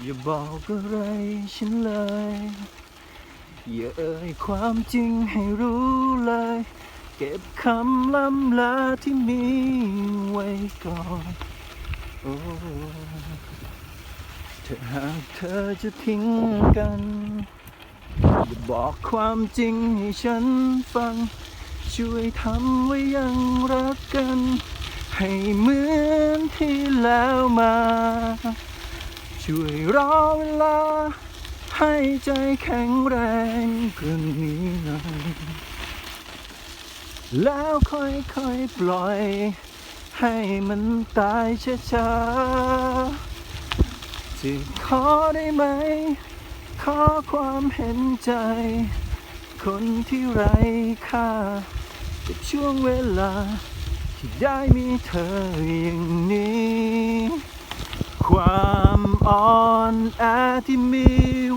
อย่าบอกอะไรฉันเลย อย่าเอ่ยความจริงให้รู้เลย เก็บคำล้ำลาที่มีไว้ก่อนโอ้ถ้าหากเธอจะทิ้งกัน อย่าบอกความจริงให้ฉันฟัง ช่วยทำไว้ยังรักกัน ให้เหมือนที่แล้วมา ช่วยรอเวลา ให้ใจแข็งแรงกว่านี้หน่อยแล้วค่อยๆปล่อย ให้มันตายช้าๆจะขอได้ไหม ขอความเห็นใจ คนที่ไร้ค่ากับช่วงเวลา ที่ได้มีเธออย่างนี้ ความอ่อนแอที่มี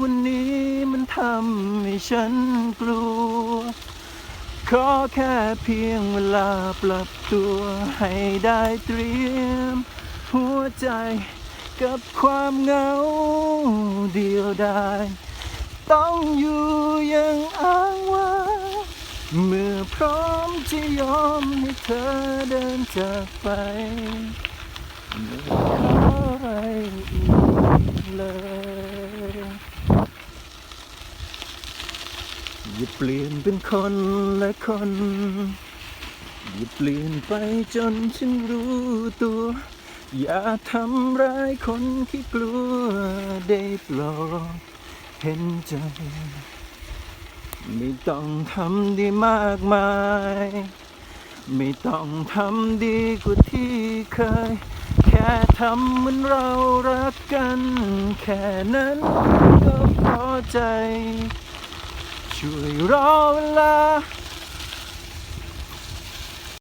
วันนี้มันทำให้ฉันกลัว ขอแค่เพียงเวลาปรับตัวให้ได้เตรียม หัวใจกับความเหงาเดียวดายต้องอยู่อยังอ้างว่างเมื่อพร้อมจะยอมให้เธอเดินจากไป ไม่ขออะไรอีก เลยอย่าเปลี่ยนเป็นคนละคนอย่าเปลี่ยนไปจนฉันรู้ตัว อย่าทำร้ายคนที่กลัวได้โปรดเห็นใจ ไม่ต้องทำดีมากมาย ไม่ต้องทำดีกว่าที่เคย แค่ทำเหมือนเรารักกัน แค่นั้นก็พอใจ ช่วยรอเวลา